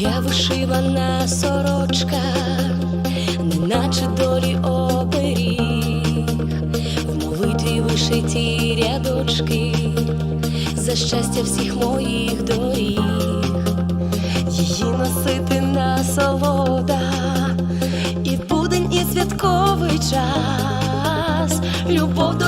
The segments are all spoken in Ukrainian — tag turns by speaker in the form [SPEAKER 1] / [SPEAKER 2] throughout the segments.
[SPEAKER 1] Моя вишивана сорочка, неначе долі оберіг, в молитві вишиті рядочки, за щастя всіх моїх доріг, її носити насолода, і в будень, і святковий час, любов до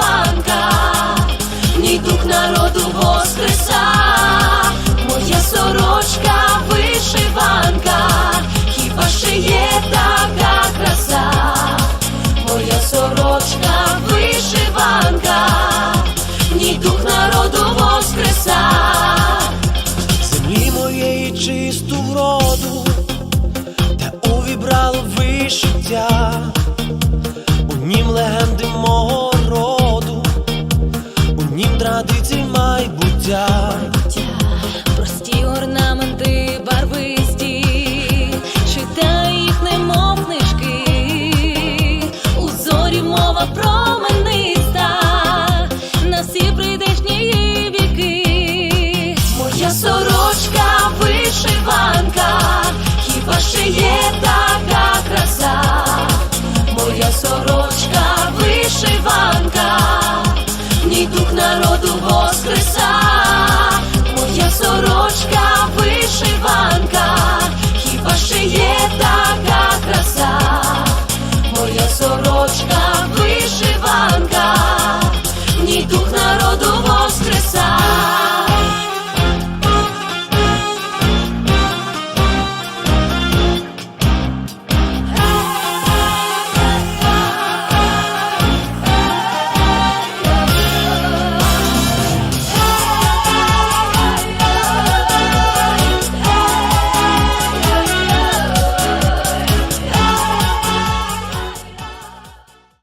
[SPEAKER 2] вишиття, у нім легенди мого роду, у нім традицій майбуття.
[SPEAKER 1] Прості орнаменти барвисті, читай їх, немов книжки, у зорі мова промениста, на всі прийдешні віки. Моя сорочка вишиванка, хіба ще